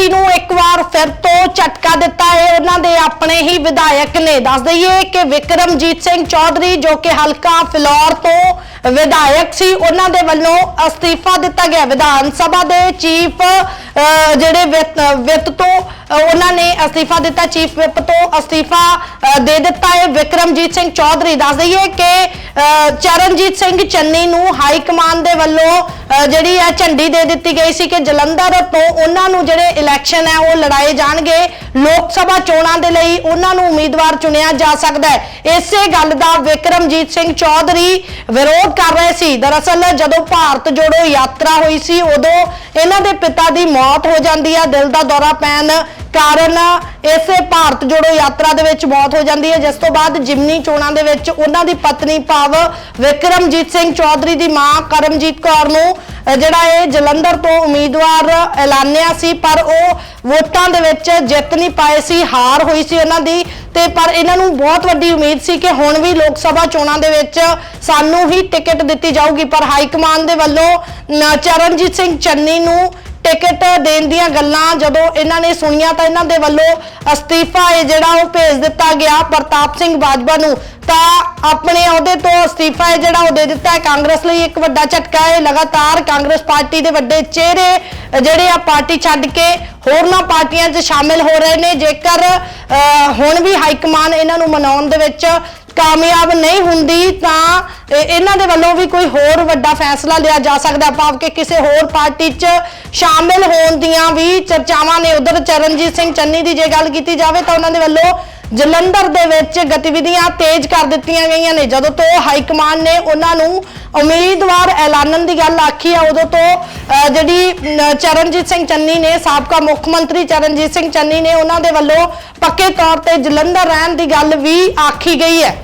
Party ਨੂੰ ਇੱਕ ਵਾਰ ਫਿਰ ਤੋਂ ਝਟਕਾ ਦਿੱਤਾ ਹੈ। ਉਹਨਾਂ ਦੇ ਆਪਣੇ ਹੀ ਵਿਧਾਇਕ ਨੇ। ਦੱਸ ਦਈਏ ਕਿ ਵਿਕਰਮਜੀਤ ਸਿੰਘ ਚੌਧਰੀ ਜੋ ਕਿ ਹਲਕਾ ਫਿਲੌਰ ਤੋਂ ਵਿਧਾਇਕ ਸੀ ਉਹਨਾਂ ਦੇ ਵੱਲੋਂ ਅਸਤੀਫਾ ਦਿੱਤਾ ਗਿਆ। ਵਿਧਾਨ ਸਭਾ ਦੇ ਚੀਫ ਅਹ, ਜਿਹੜੇ ਵਿੱਤ ਤੋਂ ਉਹਨਾਂ ਨੇ ਅਸਤੀਫਾ ਦਿੱਤਾ। ਚੀਫ ਵਿਪ ਤੋਂ ਅਸਤੀਫਾ ਦੇ ਦਿੱਤਾ ਹੈ ਵਿਕਰਮਜੀਤ ਸਿੰਘ ਚੌਧਰੀ। ਦੱਸ ਦਈਏ ਕਿ ਅਹ, ਚਰਨਜੀਤ ਸਿੰਘ ਚੰਨੀ ਨੂੰ ਹਾਈ ਕਮਾਂਡ ਦੇ ਵੱਲੋਂ ਜਿਹੜੀ ਹੈ ਝੰਡੀ ਦੇ ਦਿੱਤੀ ਗਈ ਸੀ ਕਿ ਜਲੰਧਰ ਤੋਂ ਉਹਨਾਂ ਨੂੰ ਜਿਹੜੇ ਇਲੈਕਸ਼ਨ ਹੈ ਉਹ ਲੜਾਏ ਜਾਣਗੇ। ਲੋਕ ਸਭਾ ਚੋਣਾਂ ਦੇ ਲਈ ਉਹਨਾਂ ਨੂੰ ਉਮੀਦਵਾਰ ਚੁਣਿਆ ਜਾ ਸਕਦਾ ਹੈ। ਇਸੇ ਗੱਲ ਦਾ ਵਿਕਰਮਜੀਤ ਸਿੰਘ ਚੌਧਰੀ ਵਿਰੋਧ ਕਰ ਰਹੇ ਸੀ। ਦਰਅਸਲ ਜਦੋਂ ਭਾਰਤ ਜੋੜੋ ਯਾਤਰਾ ਹੋਈ ਸੀ, ਉਦੋਂ ਇਹਨਾਂ ਦੇ ਪਿਤਾ ਦੀ ਮੌਤ ਹੋ ਜਾਂਦੀ ਹੈ ਦਿਲ ਦਾ ਦੌਰਾ ਪੈਣ ਕਾਰਨ ਇਸੇ ਭਾਰਤ ਜੋੜੋ ਯਾਤਰਾ ਦੇ ਵਿੱਚ ਮੌਤ ਹੋ ਜਾਂਦੀ ਹੈ। ਜਿਸ ਤੋਂ ਬਾਅਦ ਜਿਮਨੀ ਚੋਣਾਂ ਦੇ ਵਿੱਚ ਉਹਨਾਂ ਦੀ ਪਤਨੀ ਭਾਵ ਵਿਕਰਮਜੀਤ ਸਿੰਘ ਚੌਧਰੀ ਦੀ ਮਾਂ ਕਰਮਜੀਤ ਕੌਰ ਨੂੰ ਜਿਹੜਾ ਇਹ ਜਲੰਧਰ ਤੋਂ ਉਮੀਦਵਾਰ ਐਲਾਨਿਆ ਸੀ, ਪਰ ਉਹ ਵੋਟਾਂ ਦੇ ਵਿੱਚ ਜਿੱਤ ਨਹੀਂ ਪਾਏ ਸੀ, ਹਾਰ ਹੋਈ ਸੀ ਉਹਨਾਂ ਦੀ। ਤੇ ਪਰ ਇਹਨਾਂ ਨੂੰ ਬਹੁਤ ਵੱਡੀ ਉਮੀਦ ਸੀ ਕਿ ਹੁਣ ਵੀ ਲੋਕ ਸਭਾ ਚੋਣਾਂ ਦੇ ਵਿੱਚ ਸਾਨੂੰ ਹੀ ਟਿਕਟ ਦਿੱਤੀ ਜਾਊਗੀ। ਪਰ ਹਾਈ ਕਮਾਂਡ ਦੇ ਵੱਲੋਂ ਚਰਨਜੀਤ ਸਿੰਘ ਚੰਨੀ ਨੂੰ ਟਿਕਟ ਦੇਣ ਦੀਆਂ ਗੱਲਾਂ ਜਦੋਂ ਇਹਨਾਂ ਨੇ ਸੁਣੀਆਂ ਤਾਂ ਇਹਨਾਂ ਦੇ ਵੱਲੋਂ ਅਸਤੀਫਾ ਹੈ ਜਿਹੜਾ ਉਹ ਭੇਜ ਦਿੱਤਾ ਗਿਆ। ਪ੍ਰਤਾਪ ਸਿੰਘ ਬਾਜਵਾ ਨੂੰ ਤਾਂ ਆਪਣੇ ਅਹੁਦੇ ਤੋਂ ਅਸਤੀਫਾ ਹੈ, ਜਿਹੜਾ ਉਹ ਦੇ ਦਿੱਤਾ ਹੈ। ਕਾਂਗਰਸ ਲਈ ਇੱਕ ਵੱਡਾ ਝਟਕਾ ਹੈ। ਲਗਾਤਾਰ ਕਾਂਗਰਸ ਪਾਰਟੀ ਦੇ ਵੱਡੇ ਚਿਹਰੇ, ਜਿਹੜੇ ਆ ਪਾਰਟੀ ਛੱਡ ਕੇ ਹੋਰਨਾਂ ਪਾਰਟੀਆਂ 'ਚ ਸ਼ਾਮਿਲ ਹੋ ਰਹੇ ਨੇ। ਜੇਕਰ ਹੁਣ ਵੀ ਹਾਈ ਕਮਾਂਡ ਇਹਨਾਂ ਨੂੰ ਮਨਾਉਣ ਦੇ ਵਿੱਚ ਕਾਮਯਾਬ ਨਹੀਂ ਹੁੰਦੀ, ਤਾਂ ਇਹਨਾਂ ਦੇ ਵੱਲੋਂ ਵੀ ਕੋਈ ਹੋਰ ਵੱਡਾ ਫੈਸਲਾ ਲਿਆ ਜਾ ਸਕਦਾ ਭਾਵ ਕਿ ਕਿਸੇ ਹੋਰ ਪਾਰਟੀ 'ਚ ਸ਼ਾਮਿਲ ਹੋਣ ਦੀਆਂ ਵੀ ਚਰਚਾਵਾਂ ਨੇ। ਉਧਰ ਚਰਨਜੀਤ ਸਿੰਘ ਚੰਨੀ ਦੀ ਜੇ ਗੱਲ ਕੀਤੀ ਜਾਵੇ, ਤਾਂ ਉਹਨਾਂ ਦੇ ਵੱਲੋਂ ਜਲੰਧਰ ਦੇ ਵਿੱਚ ਗਤੀਵਿਧੀਆਂ ਤੇਜ਼ ਕਰ ਦਿੱਤੀਆਂ ਗਈਆਂ ਨੇ। ਜਦੋਂ ਤੋਂ ਹਾਈ ਕਮਾਂਡ ਨੇ ਉਹਨਾਂ ਨੂੰ ਉਮੀਦਵਾਰ ਐਲਾਨਣ ਦੀ ਗੱਲ ਆਖੀ ਹੈ ਉਦੋਂ ਤੋਂ ਜਿਹੜੀ ਚਰਨਜੀਤ ਸਿੰਘ ਚੰਨੀ ਨੇ, ਸਾਬਕਾ ਮੁੱਖ ਮੰਤਰੀ ਚਰਨਜੀਤ ਸਿੰਘ ਚੰਨੀ ਨੇ ਉਹਨਾਂ ਦੇ ਵੱਲੋਂ ਪੱਕੇ ਤੌਰ ਤੇ ਜਲੰਧਰ ਰਹਿਣ ਦੀ ਗੱਲ ਵੀ ਆਖੀ ਗਈ ਹੈ।